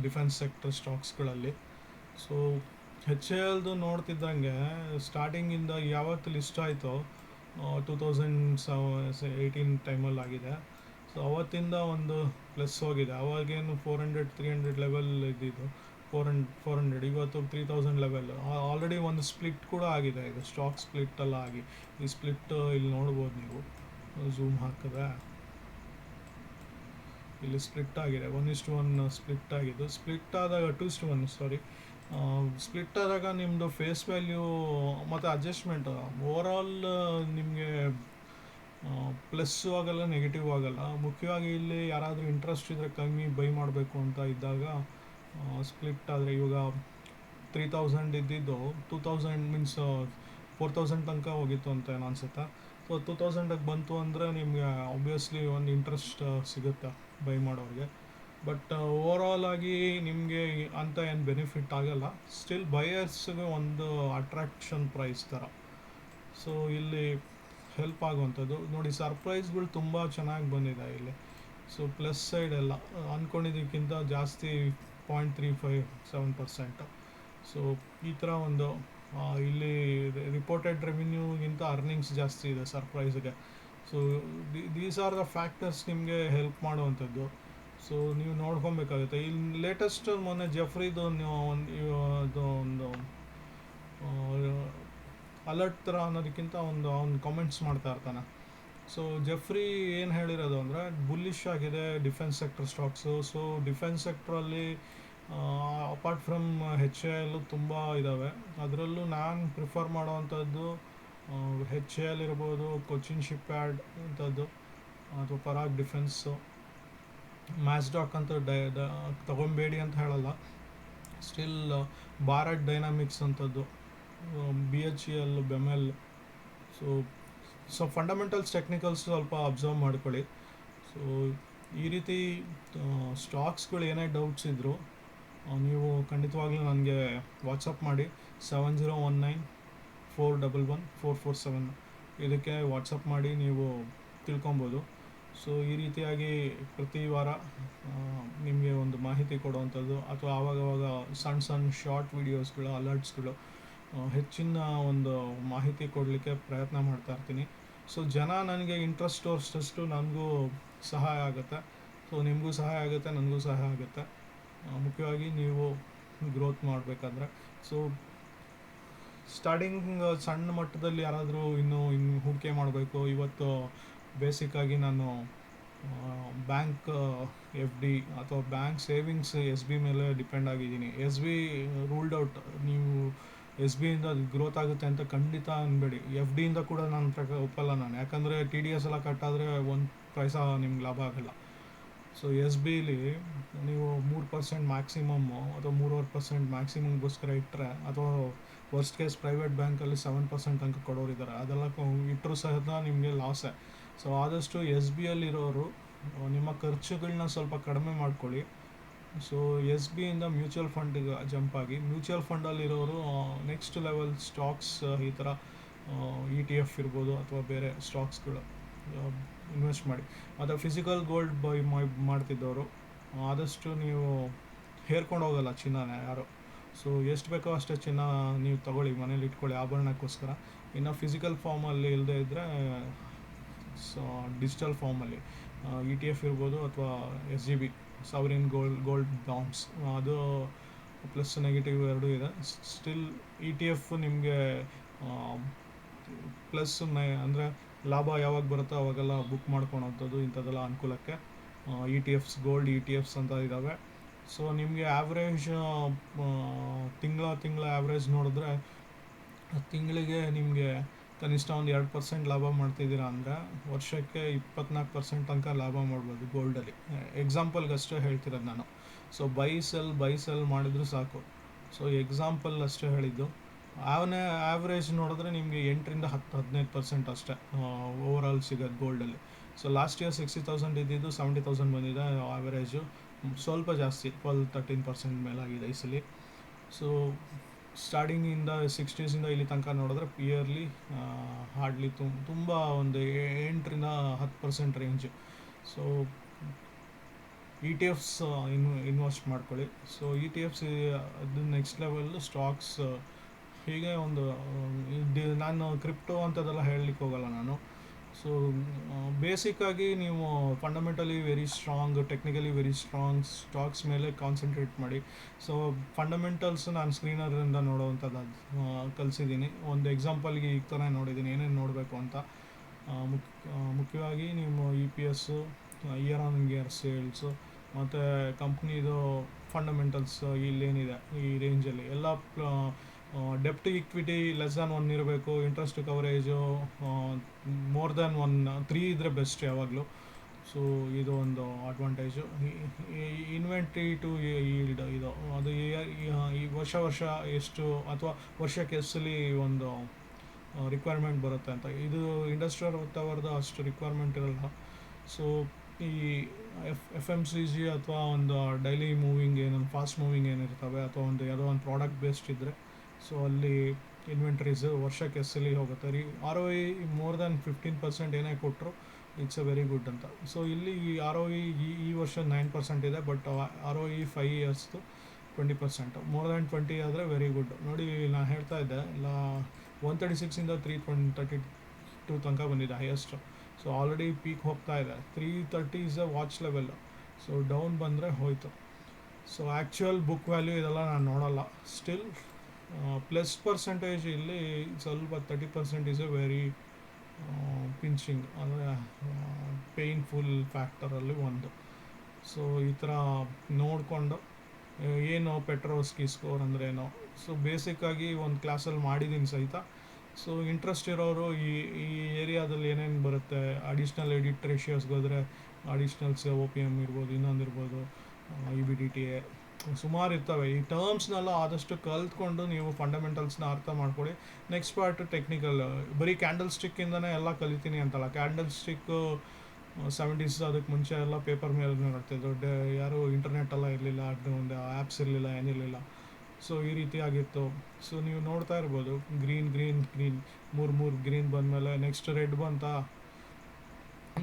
[SPEAKER 1] ಡಿಫೆನ್ಸ್ ಸೆಕ್ಟರ್ ಸ್ಟಾಕ್ಸ್ಗಳಲ್ಲಿ ಸೊ ಹೆಚ್ ಎಲ್ದು ನೋಡ್ತಿದ್ದಂಗೆ ಸ್ಟಾರ್ಟಿಂಗಿಂದ ಯಾವತ್ತು ಲಿಸ್ಟ್ ಆಯಿತೋ ಟೂ ತೌಸಂಡ್ ಸವ ಏಯ್ಟೀನ್ ಟೈಮಲ್ಲಿ ಆಗಿದೆ. ಸೊ ಅವತ್ತಿಂದ ಒಂದು ಪ್ಲಸ್ ಹೋಗಿದೆ. ಅವಾಗೇನು four hundred three hundred level ಇದ್ದಿದ್ದು. ಫೋರ್ ಹಂಡ್ ಫೋರ್ ಹಂಡ್ರೆಡ್ ಇವತ್ತು ತ್ರೀ ತೌಸಂಡ್ ಲೆವೆಲ್ ಆಲ್ರೆಡಿ ಒಂದು ಸ್ಪ್ಲಿಟ್ ಕೂಡ ಆಗಿದೆ. ಇದು ಸ್ಟಾಕ್ ಸ್ಪ್ಲಿಟ್ ಎಲ್ಲ ಆಗಿ. ಈ ಸ್ಪ್ಲಿಟ್ ಇಲ್ಲಿ ನೋಡ್ಬೋದು ನೀವು. ಝೂಮ್ ಹಾಕಿದ್ರೆ ಇಲ್ಲಿ ಸ್ಪ್ಲಿಟ್ ಆಗಿದೆ. ಒನ್ ಇಷ್ಟು ಒನ್ ಸ್ಪ್ಲಿಟ್ ಆಗಿದ್ದು. ಸ್ಪ್ಲಿಟ್ ಆದಾಗ ಟೂ ಇಷ್ಟು ಒನ್ ಸಾರಿ ಸ್ಪ್ಲಿಟ್ ಆದಾಗ ನಿಮ್ಮದು ಫೇಸ್ ವ್ಯಾಲ್ಯೂ ಮತ್ತು ಅಡ್ಜಸ್ಟ್ಮೆಂಟ್ ಓವರಾಲ್ ನಿಮಗೆ ಪ್ಲಸ್ಸು ಆಗಲ್ಲ ನೆಗೆಟಿವ್ ಆಗಲ್ಲ. ಮುಖ್ಯವಾಗಿ ಇಲ್ಲಿ ಯಾರಾದರೂ ಇಂಟ್ರೆಸ್ಟ್ ಇದ್ದರೆ ಕಮ್ಮಿ ಬೈ ಮಾಡಬೇಕು ಅಂತ ಇದ್ದಾಗ ಸ್ಪ್ಲಿಟ್ ಆದರೆ ಇವಾಗ ತ್ರೀ ತೌಸಂಡ್ ಇದ್ದಿದ್ದು two thousand means four thousand ತನಕ ಹೋಗಿತ್ತು ಅಂತ ಏನು ಅನಿಸುತ್ತೆ? ಸೊ ಟೂ ತೌಸಂಡಿಗೆ ಬಂತು ಅಂದರೆ ನಿಮಗೆ ಆಬ್ವಿಯಸ್ಲಿ ಒಂದು ಇಂಟ್ರೆಸ್ಟ್ ಸಿಗುತ್ತೆ ಬೈ ಮಾಡೋರಿಗೆ. ಬಟ್ ಓವರಾಲ್ ಆಗಿ ನಿಮಗೆ ಅಂತ ಏನು ಬೆನಿಫಿಟ್ ಆಗಲ್ಲ. ಸ್ಟಿಲ್ ಬಯರ್ಸ್ಗೆ ಒಂದು ಅಟ್ರಾಕ್ಷನ್ ಪ್ರೈಸ್ ಥರ ಸೊ ಇಲ್ಲಿ ಹೆಲ್ಪ್ ಆಗುವಂಥದ್ದು. ನೋಡಿ ಸರ್ಪ್ರೈಸ್ಗಳು ತುಂಬ ಚೆನ್ನಾಗಿ ಬಂದಿದೆ ಇಲ್ಲಿ. ಸೊ ಪ್ಲಸ್ ಸೈಡ್ ಎಲ್ಲ. ಅಂದ್ಕೊಂಡಿದ್ದಕ್ಕಿಂತ ಜಾಸ್ತಿ point three five seven percent so ಈ ಥರ ಒಂದು ಇಲ್ಲಿ ರಿಪೋರ್ಟೆಡ್ ರೆವಿನ್ಯೂಗಿಂತ ಅರ್ನಿಂಗ್ಸ್ ಜಾಸ್ತಿ ಇದೆ ಸರ್ಪ್ರೈಸ್ಗೆ so these are the factors ನಿಮಗೆ ಹೆಲ್ಪ್ ಮಾಡುವಂಥದ್ದು. ಸೊ ನೀವು ನೋಡ್ಕೊಬೇಕಾಗುತ್ತೆ. ಇಲ್ಲಿ ಲೇಟೆಸ್ಟ್ ಮೊನ್ನೆ ಜಫ್ರಿದು ನೀವು ಒಂದು ಒಂದು ಅಲರ್ಟ್ ಥರ ಅನ್ನೋದಕ್ಕಿಂತ ಒಂದು ಅವ್ನು ಕಾಮೆಂಟ್ಸ್ ಮಾಡ್ತಾ ಇರ್ತಾನೆ. ಸೊ ಜೆಫ್ರಿ ಏನು ಹೇಳಿರೋದು ಅಂದರೆ ಬುಲ್ಲಿಶ್ ಆಗಿದೆ defence sector stocks so defence ಸೆಕ್ಟ್ರಲ್ಲಿ apart from H A L ತುಂಬ ಇದ್ದಾವೆ ಅದರಲ್ಲೂ ನಾನು ಪ್ರಿಫರ್ ಮಾಡುವಂಥದ್ದು ಹೆಚ್ ಎ ಎಲ್ ಇರ್ಬೋದು ಕೊಚಿನ್ ಶಿಪ್ ಪ್ಯಾಡ್ ಅಂಥದ್ದು ಅಥವಾ ಪರಾಗ್ ಡಿಫೆನ್ಸು ಮ್ಯಾಸ್ಡಾಕ್ ಅಂತ ಡೈ ತಗೊಂಬೇಡಿ ಅಂತ ಹೇಳಲ್ಲ. ಸ್ಟಿಲ್ ಭಾರತ್ ಡೈನಾಮಿಕ್ಸ್ ಅಂಥದ್ದು B H E L BEML so so fundamentals technicals ಸ್ವಲ್ಪ ಅಬ್ಸರ್ವ್ ಮಾಡ್ಕೊಳ್ಳಿ. ಸೊ ಈ ರೀತಿ ಸ್ಟಾಕ್ಸ್ಗಳು ಏನೇ ಡೌಟ್ಸ್ ಇದ್ದರು ನೀವು ಖಂಡಿತವಾಗ್ಲೂ ನನಗೆ ವಾಟ್ಸಪ್ ಮಾಡಿ. Seven zero one nine four double one four four seven ಇದಕ್ಕೆ ವಾಟ್ಸಪ್ ಮಾಡಿ ನೀವು ತಿಳ್ಕೊಬೋದು. ಸೊ ಈ ರೀತಿಯಾಗಿ ಪ್ರತಿ ವಾರ ನಿಮಗೆ ಒಂದು ಮಾಹಿತಿ ಕೊಡುವಂಥದ್ದು ಅಥವಾ ಆವಾಗವಾಗ ಸಣ್ಣ ಸಣ್ಣ ಶಾರ್ಟ್ ವಿಡಿಯೋಸ್ಗಳು ಅಲರ್ಟ್ಸ್ಗಳು ಹೆಚ್ಚಿನ ಒಂದು ಮಾಹಿತಿ ಕೊಡಲಿಕ್ಕೆ ಪ್ರಯತ್ನ ಮಾಡ್ತಾ ಇರ್ತೀನಿ. ಸೊ ಜನ ನನಗೆ ಇಂಟ್ರೆಸ್ಟ್ ತೋರಿಸಷ್ಟು ನನಗೂ ಸಹಾಯ ಆಗುತ್ತೆ. ಸೊ ನಿಮಗೂ ಸಹಾಯ ಆಗುತ್ತೆ, ನನಗೂ ಸಹಾಯ ಆಗುತ್ತೆ. ಮುಖ್ಯವಾಗಿ ನೀವು ಗ್ರೋತ್ ಮಾಡಬೇಕಾದ್ರೆ. ಸೊ ಸ್ಟಾರ್ಟಿಂಗ್ ಸಣ್ಣ ಮಟ್ಟದಲ್ಲಿ ಯಾರಾದರೂ ಇನ್ನೂ, ಇನ್ನು ಹೂಡಿಕೆ ಮಾಡಬೇಕು, ಇವತ್ತು ಬೇಸಿಕ್ಕಾಗಿ ನಾನು ಬ್ಯಾಂಕ್, ಎಫ್ ಡಿ ಅಥವಾ ಬ್ಯಾಂಕ್ ಸೇವಿಂಗ್ಸ್, ಎಸ್ ಬಿ ಮೇಲೆ ಡಿಪೆಂಡ್ ಆಗಿದ್ದೀನಿ. S B ruled out. ನೀವು ಎಸ್ ಬಿಯಿಂದ ಅದು ಗ್ರೋತ್ ಆಗುತ್ತೆ ಅಂತ ಖಂಡಿತ ಅನ್ಬೇಡಿ. ಎಫ್ ಡಿಯಿಂದ ಕೂಡ ನಾನು ಪ್ರಕಾರ ಒಪ್ಪಲ್ಲ ನಾನು. ಯಾಕಂದರೆ ಟಿ ಡಿ ಎಸ್ ಎಲ್ಲ ಕಟ್ಟಾದರೆ ಒಂದು ಪೈಸ ನಿಮ್ಗೆ ಲಾಭ ಆಗಲ್ಲ. ಸೊ ಎಸ್ ಬಿಲಿ ನೀವು ಮೂರು ಪರ್ಸೆಂಟ್ ಮ್ಯಾಕ್ಸಿಮಮ್ಮು ಅಥವಾ ಮೂರುವರೆ ಪರ್ಸೆಂಟ್ ಮ್ಯಾಕ್ಸಿಮಮ್ಗೋಸ್ಕರ ಇಟ್ಟರೆ ಅಥವಾ ವರ್ಸ್ಟ್ ಕೇಸ್ ಪ್ರೈವೇಟ್ ಬ್ಯಾಂಕಲ್ಲಿ ಸೆವೆನ್ ಪರ್ಸೆಂಟ್ ತನಕ ಕೊಡೋರಿದ್ದಾರೆ ಅದೆಲ್ಲ ಇಟ್ಟರು ಸಹಿತ ನಿಮಗೆ ಲಾಸೇ ಸೊ ಆದಷ್ಟು ಎಸ್ ಬಿ ಅಲ್ಲಿರೋರು ನಿಮ್ಮ ಖರ್ಚುಗಳನ್ನ ಸ್ವಲ್ಪ ಕಡಿಮೆ ಮಾಡ್ಕೊಳ್ಳಿ. ಸೊ ಎಸ್ ಇಂದ ಮ್ಯೂಚುವಲ್ ಫಂಡ್ಗೆ ಜಂಪ್ ಆಗಿ ಮ್ಯೂಚುವಲ್ ಫಂಡಲ್ಲಿರೋರು ನೆಕ್ಸ್ಟ್ ಲೆವೆಲ್ ಸ್ಟಾಕ್ಸ್ ಈ ಥರ ಇ ಟಿ ಎಫ್ ಇರ್ಬೋದು ಅಥವಾ ಬೇರೆ ಸ್ಟಾಕ್ಸ್ಗಳು ಇನ್ವೆಸ್ಟ್ ಮಾಡಿ. ಮತ್ತು ಫಿಸಿಕಲ್ ಗೋಲ್ಡ್ ಬೈ ಮಾಡ್ತಿದ್ದವರು. ಆದಷ್ಟು ನೀವು ಹೇರ್ಕೊಂಡು ಹೋಗಲ್ಲ ಚಿನ್ನನ ಯಾರು. ಸೊ ಎಷ್ಟು ಬೇಕೋ ಅಷ್ಟೇ ಚಿನ್ನ ನೀವು ತಗೊಳ್ಳಿ, ಮನೇಲಿ ಇಟ್ಕೊಳ್ಳಿ, ಆಭರಣಕ್ಕೋಸ್ಕರ. ಇನ್ನು ಫಿಸಿಕಲ್ ಫಾರ್ಮಲ್ಲಿ ಇಲ್ಲದೆ ಇದ್ದರೆ ಡಿಜಿಟಲ್ ಫಾರ್ಮಲ್ಲಿ ಇ ಟಿ ಎಫ್ ಇರ್ಬೋದು ಅಥವಾ S G B sovereign gold gold bonds ಅದು ಪ್ಲಸ್ ನೆಗೆಟಿವ್ ಎರಡೂ ಇದೆ. ಸ್ಟಿಲ್ ಇ ಟಿ ಎಫ್ ನಿಮಗೆ ಪ್ಲಸ್ ಅಂದರೆ ಲಾಭ ಯಾವಾಗ ಬರುತ್ತೋ ಅವಾಗೆಲ್ಲ ಬುಕ್ ಮಾಡ್ಕೊಳೋಂಥದ್ದು ಇಂಥದ್ದೆಲ್ಲ ಅನುಕೂಲಕ್ಕೆ E T Fs gold E T Fs ಅಂತ ಇದ್ದಾವೆ ಸೊ ನಿಮಗೆ ಆ್ಯಾವ್ರೇಜ್ ತಿಂಗಳ ತಿಂಗಳ ಆ್ಯಾವ್ರೇಜ್ ನೋಡಿದ್ರೆ ತಿಂಗಳಿಗೆ ನಿಮಗೆ ಕನಿಷ್ಠ ಒಂದು ಎರಡು ಪರ್ಸೆಂಟ್ ಲಾಭ ಮಾಡ್ತಿದ್ದೀರಾ ಅಂದರೆ ವರ್ಷಕ್ಕೆ ಇಪ್ಪತ್ನಾಲ್ಕು ಪರ್ಸೆಂಟ್ ತನಕ ಲಾಭ ಮಾಡ್ಬೋದು ಗೋಲ್ಡಲ್ಲಿ ಎಕ್ಸಾಂಪಲ್ಗೆ ಅಷ್ಟೇ ಹೇಳ್ತಿರೋದು ನಾನು. So buy sell buy sell ಮಾಡಿದ್ರು ಸಾಕು. ಸೊ ಎಕ್ಸಾಂಪಲ್ ಅಷ್ಟೇ ಹೇಳಿದ್ದು. ಅವನೇ ಆ್ಯಾವ್ರೇಜ್ ನೋಡಿದ್ರೆ ನಿಮಗೆ ಎಂಟರಿಂದ ಹತ್ತು, ಹದಿನೈದು ಪರ್ಸೆಂಟ್ ಅಷ್ಟೇ ಓವರ್ ಆಲ್ ಸಿಗೋದು ಗೋಲ್ಡಲ್ಲಿ so last year sixty thousand ಇದ್ದಿದ್ದು ಸೆವೆಂಟಿ ತೌಸಂಡ್ ಬಂದಿದೆ ಆ್ಯಾವ್ರೇಜು ಸ್ವಲ್ಪ ಜಾಸ್ತಿ ಟ್ವೆಲ್ ತರ್ಟೀನ್ ಪರ್ಸೆಂಟ್ ಮೇಲಾಗಿದೆ ಈ ಸಲ ಸೊ ಸ್ಟಾರ್ಟಿಂಗಿಂದ ಸಿಕ್ಸ್ಟೀಸಿಂದ ಇಲ್ಲಿ ತನಕ ನೋಡಿದ್ರೆ ಇಯರ್ಲಿ ಹಾರ್ಡ್ಲಿ ತುಂ, ತುಂಬ ಒಂದು ಎಂಟರಿಂದ ಹತ್ತು percent range so E T Fs in invest ಮಾಡ್ಕೊಳ್ಳಿ. ಸೊ ಇ ಟಿ ಎಫ್ಸ್ ಅದು ನೆಕ್ಸ್ಟ್ ಲೆವೆಲ್ ಸ್ಟಾಕ್ಸ್ ಹೀಗೆ ಒಂದು ನಾನು ಕ್ರಿಪ್ಟೋ ಅಂಥದ್ದೆಲ್ಲ ಹೇಳಲಿಕ್ಕೆ ಹೋಗಲ್ಲ ನಾನು. ಸೊ ಬೇಸಿಕ್ಕಾಗಿ ನೀವು fundamentally very strong technically very strong stocks ಮೇಲೆ ಕಾನ್ಸಂಟ್ರೇಟ್ ಮಾಡಿ. ಸೊ ಫಂಡಮೆಂಟಲ್ಸ್ ನಾನು ಸ್ಕ್ರೀನರಿಂದ ನೋಡೋವಂಥದ್ದು ಕಲಿಸಿದ್ದೀನಿ. ಒಂದು ಎಕ್ಸಾಂಪಲ್ಗೆ ಈಗ ಥರ ನೋಡಿದ್ದೀನಿ, ಏನೇನು ನೋಡಬೇಕು ಅಂತ. ಮುಖ್ಯವಾಗಿ ನಿಮ್ಮ E P S year on year sales ಮತ್ತು ಕಂಪ್ನಿದು ಫಂಡಮೆಂಟಲ್ಸ್ ಇಲ್ಲೇನಿದೆ ಈ ರೇಂಜಲ್ಲಿ ಎಲ್ಲ ಡೆಪ್ಟ್ ಇಕ್ವಿಟಿ ಲೆಸ್ ದ್ಯಾನ್ ಒನ್ ಇರಬೇಕು interest coverage more than one three ಇದ್ದರೆ ಬೆಸ್ಟ್ ಯಾವಾಗಲೂ. ಸೊ ಇದು ಒಂದು ಅಡ್ವಾಂಟೇಜು ಇನ್ವೆಂಟ್ರಿ ಟು ಈಲ್ಡ್ ಇದು ಅದು ಈ- ವರ್ಷ ವರ್ಷ ಎಷ್ಟು ಅಥವಾ ವರ್ಷಕ್ಕೆ ಎಷ್ಟಲಿ ಒಂದು ರಿಕ್ವೈರ್ಮೆಂಟ್ ಬರುತ್ತೆ ಅಂತ. ಇದು ಇಂಡಸ್ಟ್ರಿಯಲ್ ಹೊತ್ತವರ್ದು ಅಷ್ಟು ರಿಕ್ವೈರ್ಮೆಂಟ್ ಇರಲ್ಲ. ಸೊ ಈ F F M C G ಅಥವಾ ಒಂದು ಡೈಲಿ ಮೂವಿಂಗ್ ಏನೊಂದು ಫಾಸ್ಟ್ ಮೂವಿಂಗ್ ಏನಿರ್ತವೆ ಅಥವಾ ಒಂದು ಯಾವುದೋ ಒಂದು ಪ್ರಾಡಕ್ಟ್ ಬೇಸ್ಡ್ ಇದ್ದರೆ ಸೊ ಅಲ್ಲಿ ಇನ್ವೆಂಟ್ರೀಸ್ ವರ್ಷಕ್ಕೆ ಸಲ ಹೋಗುತ್ತೆ. ರೀ R O E more than fifteen percent ಏನೇ ಕೊಟ್ಟರು ಇಟ್ಸ್ ಅ ವೆರಿ ಗುಡ್ ಅಂತ. ಸೊ ಇಲ್ಲಿ ಈ ಆರ್ ಒ ಇ ಈ ವರ್ಷ ನೈನ್ ಪರ್ಸೆಂಟ್ ಇದೆ but R O E five ಇಯರ್ಸ್ದು twenty percent more than twenty ಆದರೆ ವೆರಿ ಗುಡ್ ನೋಡಿ ನಾನು ಹೇಳ್ತಾ ಇದ್ದೆ ಇಲ್ಲ ಒನ್ ತರ್ಟಿ ಸಿಕ್ಸಿಂದ ತ್ರೀ ಪಾಯಿಂಟ್ ತರ್ಟಿ ಟು ತನಕ ಬಂದಿದೆ ಹೈಯೆಸ್ಟ್ ಸೊ ಆಲ್ರೆಡಿ ಪೀಕ್ ಹೋಗ್ತಾ ಇದೆ. Three thirty is a watch level so down ಬಂದರೆ ಹೋಯ್ತು. ಸೊ ಆ್ಯಕ್ಚುಯಲ್ ಬುಕ್ ವ್ಯಾಲ್ಯೂ ಇದೆಲ್ಲ ನಾನು ನೋಡಲ್ಲ. ಸ್ಟಿಲ್ ಪ್ಲಸ್ ಪರ್ಸೆಂಟೇಜ್ ಇಲ್ಲಿ ಸ್ವಲ್ಪ thirty percent is a very pinching ಅಂದರೆ ಪೇಯ್ನ್ಫುಲ್ ಫ್ಯಾಕ್ಟರಲ್ಲಿ ಒಂದು. ಸೊ ಈ ಥರ ನೋಡಿಕೊಂಡು ಏನು ಪೆಟ್ರೋಸ್ಕಿ ಸ್ಕೋರ್ ಅಂದರೆ ಏನೋ. ಸೊ ಬೇಸಿಕ್ಕಾಗಿ ಒಂದು ಕ್ಲಾಸಲ್ಲಿ ಮಾಡಿದ್ದೀನಿ ಸಹಿತ. ಸೊ ಇಂಟ್ರೆಸ್ಟ್ ಇರೋರು ಈ ಈ ಏರಿಯಾದಲ್ಲಿ ಏನೇನು ಬರುತ್ತೆ? ಅಡಿಷ್ನಲ್ ಎಡಿಟ್ ರೇಷಿಯೋಸ್ಗೆ ಹೋದರೆ ಅಡಿಷ್ನಲ್ಸ್ ಒ ಪಿ ಎಂ ಇರ್ಬೋದು, ಇನ್ನೊಂದು ಇರ್ಬೋದು E B D T A ಸುಮಾರು ಇರ್ತವೆ. ಈ ಟರ್ಮ್ಸ್ನೆಲ್ಲ ಆದಷ್ಟು ಕಲ್ತ್ಕೊಂಡು ನೀವು ಫಂಡಮೆಂಟಲ್ಸ್ನ ಅರ್ಥ ಮಾಡ್ಕೊಳ್ಳಿ. ನೆಕ್ಸ್ಟ್ ಪಾರ್ಟ್ ಟೆಕ್ನಿಕಲ್ ಬರೀ ಕ್ಯಾಂಡಲ್ ಸ್ಟಿಕ್ಕಿಂದನೇ ಎಲ್ಲ ಕಲಿತೀನಿ ಅಂತಲ್ಲ. ಕ್ಯಾಂಡಲ್ ಸ್ಟಿಕ್ಕು ಸೆವೆಂಟೀಸ್ ಅದಕ್ಕೆ ಮುಂಚೆ ಎಲ್ಲ ಪೇಪರ್ ಮೇಲೆ ನೋಡ್ತಿದ್ರು. ದೊಡ್ಡ ಯಾರು ಇಂಟರ್ನೆಟ್ ಎಲ್ಲ ಇರಲಿಲ್ಲ ಒಂದು ಆ್ಯಪ್ಸ್ ಇರಲಿಲ್ಲ, ಏನಿರಲಿಲ್ಲ. ಸೊ ಈ ರೀತಿ ಆಗಿತ್ತು ಸೊ ನೀವು ನೋಡ್ತಾ ಇರ್ಬೋದು. ಗ್ರೀನ್ ಗ್ರೀನ್ ಗ್ರೀನ್ ಮೂರು ಮೂರು ಗ್ರೀನ್ ಬಂದಮೇಲೆ ನೆಕ್ಸ್ಟ್ ರೆಡ್ ಬಂತ?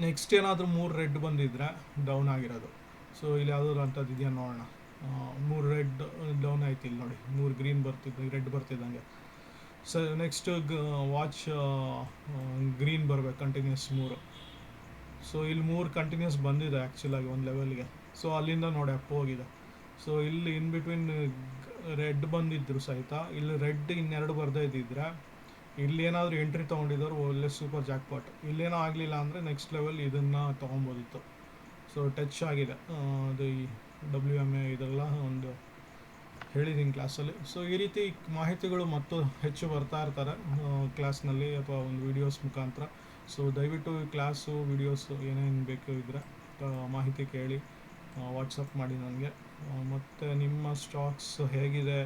[SPEAKER 1] ನೆಕ್ಸ್ಟ್ ಏನಾದರೂ ಮೂರು ರೆಡ್ ಬಂದಿದ್ರೆ ಡೌನ್ ಆಗಿರೋದು. ಸೊ ಇಲ್ಲಿ ಯಾವುದಾದ್ರು ಅಂಥದ್ದು ಇದೆಯಾ ನೋಡೋಣ. ಮೂರು ರೆಡ್ ಡೌನ್ ಆಯ್ತು ಇಲ್ಲಿ ನೋಡಿ. ಮೂರು ಗ್ರೀನ್ ಬರ್ತಿದ್ದು ರೆಡ್ ಬರ್ತಿದ್ದಂಗೆ. ಸೊ ನೆಕ್ಸ್ಟ್ ವಾಚ್ ಗ್ರೀನ್ ಬರ್ಬೇಕು ಕಂಟಿನ್ಯೂಸ್ ಮೂರು. ಸೊ ಇಲ್ಲಿ ಮೂರು ಕಂಟಿನ್ಯೂಸ್ ಬಂದಿದೆ ಆ್ಯಕ್ಚುಲಾಗಿ ಒಂದು ಲೆವೆಲ್ಗೆ ಸೊ ಅಲ್ಲಿಂದ ನೋಡಿ ಅಪ್ ಹೋಗಿದೆ. ಸೊ ಇಲ್ಲಿ ಇನ್ ಬಿಟ್ವೀನ್ ರೆಡ್ ಬಂದಿದ್ರು ಸಹಿತ. ಇಲ್ಲಿ ರೆಡ್ ಇನ್ನೆರಡು ಬರ್ದೇ ಇದ್ದಿದ್ರೆ, ಇಲ್ಲಿ ಏನಾದರೂ ಎಂಟ್ರಿ ತೊಗೊಂಡಿದ್ದವ್ರು ಒಳ್ಳೆ ಸೂಪರ್ ಜಾಕ್ಪಾಟ್ ಇಲ್ಲೇನೋ ಆಗಲಿಲ್ಲ ಅಂದರೆ ನೆಕ್ಸ್ಟ್ ಲೆವೆಲ್ ಇದನ್ನು ತೊಗೊಬೋದಿತ್ತು. ಸೊ ಟಚ್ ಆಗಿದೆ. ಅದು ಈ ಡಬ್ಲ್ಯೂ ಎಂ ಎ ಇದೆಲ್ಲ ಒಂದು ಹೇಳಿದ್ದೀನಿ ಕ್ಲಾಸಲ್ಲಿ ಸೊ ಈ ರೀತಿ ಮಾಹಿತಿಗಳು ಮತ್ತು ಹೆಚ್ಚು ಬರ್ತಾ ಇರ್ತಾರೆ ಕ್ಲಾಸ್ನಲ್ಲಿ ಅಥವಾ ಒಂದು ವೀಡಿಯೋಸ್ ಮುಖಾಂತರ. ಸೊ ದಯವಿಟ್ಟು ಈ ಕ್ಲಾಸು ವೀಡಿಯೋಸು ಏನೇನು ಬೇಕು ಇದ್ದರೆ ಮಾಹಿತಿ ಕೇಳಿ ವಾಟ್ಸಪ್ ಮಾಡಿ ನನಗೆ. ಮತ್ತು ನಿಮ್ಮ ಸ್ಟಾಕ್ಸ್ ಹೇಗಿದೆ,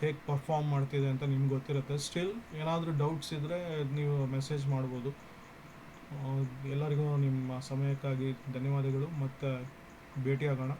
[SPEAKER 1] ಹೇಗೆ ಪರ್ಫಾರ್ಮ್ ಮಾಡ್ತಿದೆ ಅಂತ ನಿಮ್ಗೆ ಗೊತ್ತಿರುತ್ತೆ. ಸ್ಟಿಲ್ ಏನಾದರೂ ಡೌಟ್ಸ್ ಇದ್ದರೆ ನೀವು ಮೆಸೇಜ್ ಮಾಡ್ಬೋದು. ಎಲ್ಲರಿಗೂ ನಿಮ್ಮ ಸಮಯಕ್ಕಾಗಿ ಧನ್ಯವಾದಗಳು. ಮತ್ತು ಭೇಟಿಯಾಗೋಣ.